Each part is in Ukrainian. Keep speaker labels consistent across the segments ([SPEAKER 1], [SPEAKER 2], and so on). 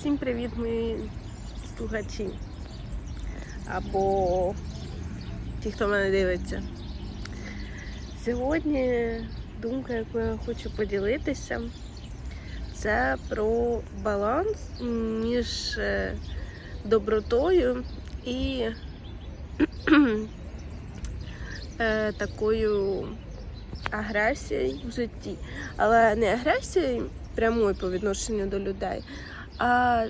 [SPEAKER 1] Всім привіт, мої слухачі. Або ті, хто мене дивиться. Сьогодні думка, яку я хочу поділитися, це про баланс між е, добротою і е, такою агресією в житті. Але не агресією прямою по відношенню до людей, а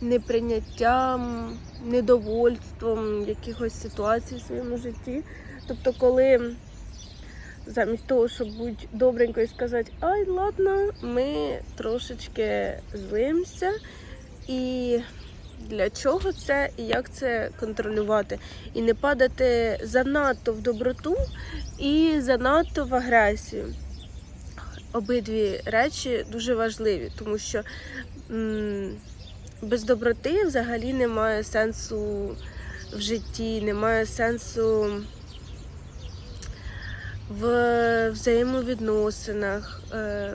[SPEAKER 1] неприйняттям, недовольством якихось ситуацій в своєму житті. Тобто, коли замість того, щоб бути добренько і сказати, ай, ладно, ми трошечки злимося. І для чого це і як це контролювати? І не падати занадто в доброту і занадто в агресію. Обидві речі дуже важливі, тому що без доброти взагалі немає сенсу в житті, немає сенсу в взаємовідносинах. Е,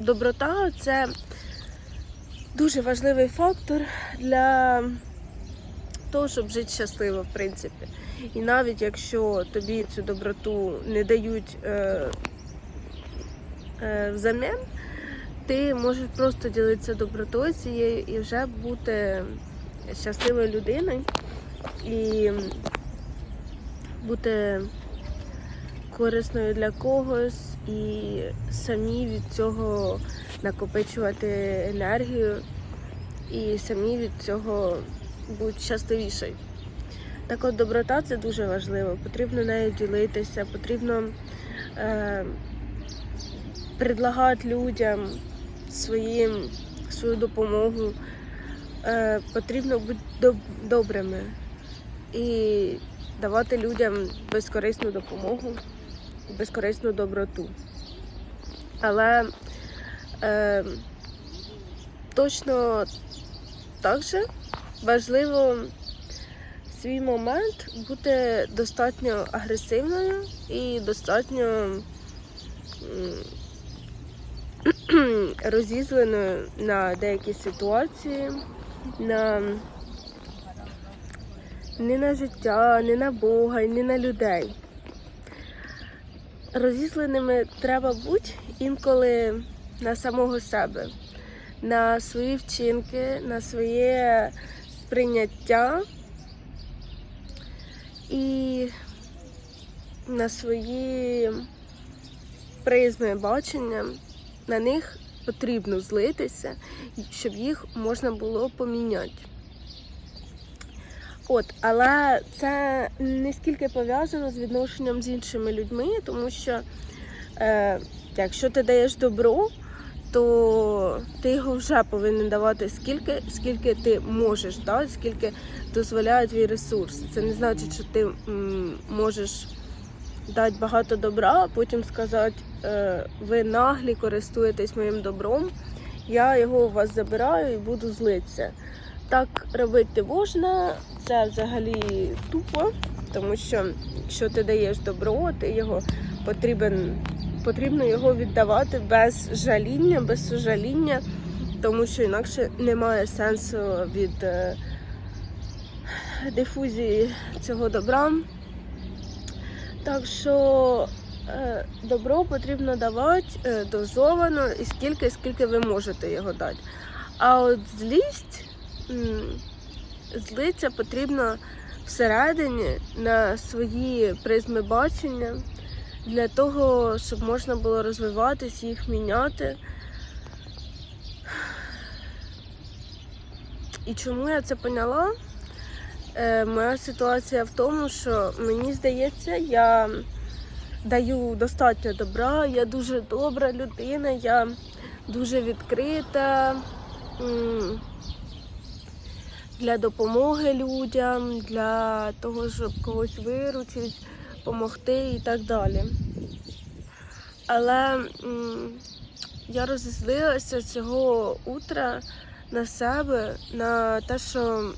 [SPEAKER 1] Доброта це дуже важливий фактор для того, щоб жити щасливо, в принципі. І навіть якщо тобі цю доброту не дають е, е, ти можеш просто ділитися добротою цією і вже бути щасливою людиною і бути корисною для когось і самі від цього накопичувати енергію і самі від цього бути щасливішою. Так от доброта це дуже важливо. Потрібно нею ділитися, потрібно е, предлагати людям своїм, свою допомогу. Е, потрібно бути доб- добрими і давати людям безкорисну допомогу, безкорисну доброту. Але е, точно так же важливо в свій момент бути достатньо агресивною і достатньо розізленою на деякі ситуації, на не на життя, не на Бога не на людей. Розізленими треба бути інколи на самого себе, на свої вчинки, на своє сприйняття і на свої призми бачення. На них потрібно злитися, щоб їх можна було поміняти. От, але це не скільки пов'язано з відношенням з іншими людьми, тому що е, якщо ти даєш добро, то ти його вже повинен давати скільки, скільки ти можеш, да? скільки дозволяє твій ресурс. Це не значить, що ти м, можеш дати багато добра, а потім сказати, е, ви наглі користуєтесь моїм добром, я його у вас забираю і буду злитися. Так робити можна, це взагалі тупо, тому що якщо ти даєш добро, ти його потрібен, потрібно його віддавати без жаління, без сожаління, тому що інакше немає сенсу від е, дифузії цього добра. Так що е, добро потрібно давати е, дозовано і скільки, скільки ви можете його дати. А от злість, злиться потрібно всередині на свої призми бачення для того, щоб можна було розвиватись, їх міняти. І чому я це поняла? Е, моя ситуація в тому, що мені здається, я даю достатньо добра, я дуже добра людина, я дуже відкрита для допомоги людям, для того, щоб когось виручити, допомогти і так далі. Але я розізлилася цього утра на себе, на те, що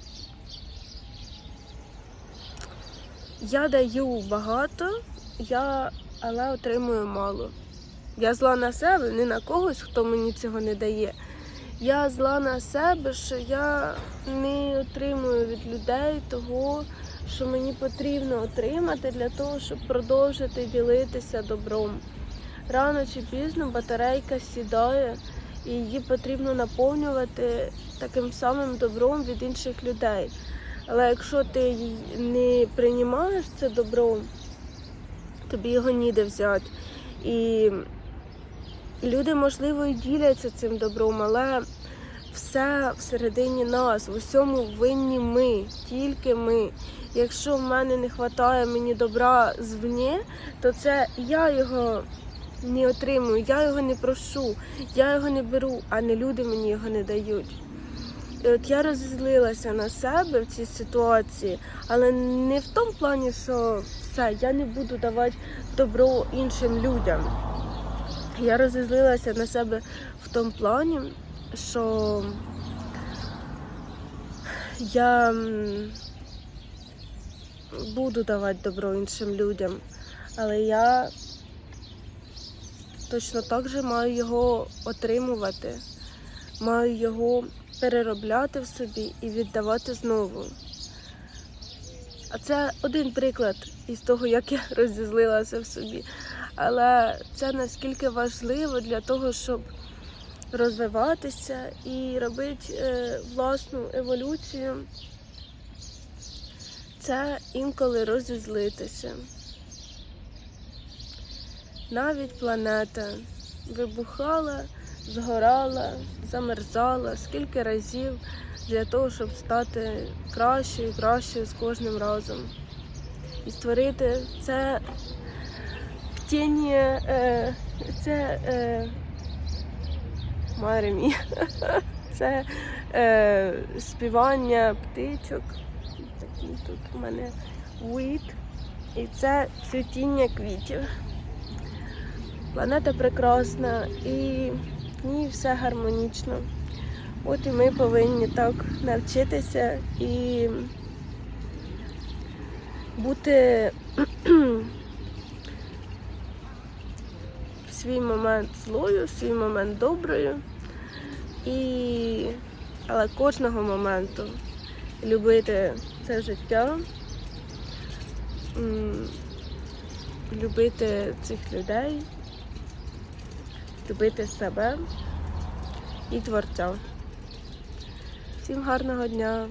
[SPEAKER 1] я даю багато, я, але отримую мало. Я зла на себе, не на когось, хто мені цього не дає. Я зла на себе, що я не отримую від людей того, що мені потрібно отримати для того, щоб продовжити ділитися добром. Рано чи пізно батарейка сідає, і її потрібно наповнювати таким самим добром від інших людей. Але якщо ти не приймаєш це добро, тобі його ніде взяти. І люди, можливо, і діляться цим добром, але все всередині нас, в усьому винні ми, тільки ми. Якщо в мене не вистачає мені добра звні, то це я його не отримую, я його не прошу, я його не беру, а не люди мені його не дають. І от я розізлилася на себе в цій ситуації, але не в тому плані, що все, я не буду давати добро іншим людям. Я розізлилася на себе в тому плані, що я буду давати добро іншим людям, але я точно так же маю його отримувати, маю його переробляти в собі і віддавати знову. А це один приклад із того, як я розізлилася в собі. Але це наскільки важливо для того, щоб розвиватися і робити е, власну еволюцію. Це інколи розізлитися. Навіть планета вибухала, згорала, замерзала скільки разів для того, щоб стати кращою і кращою з кожним разом. І створити це птіння, е, це е, Маремі, це е, співання птичок. Такий тут у мене вид. І це цвітіння квітів. Планета прекрасна і в все гармонічно. От і ми повинні так навчитися і бути в свій момент злою, в свій момент доброю. І... Але кожного моменту любити це життя, любити цих людей, любити себе і творця. Всім гарного дня!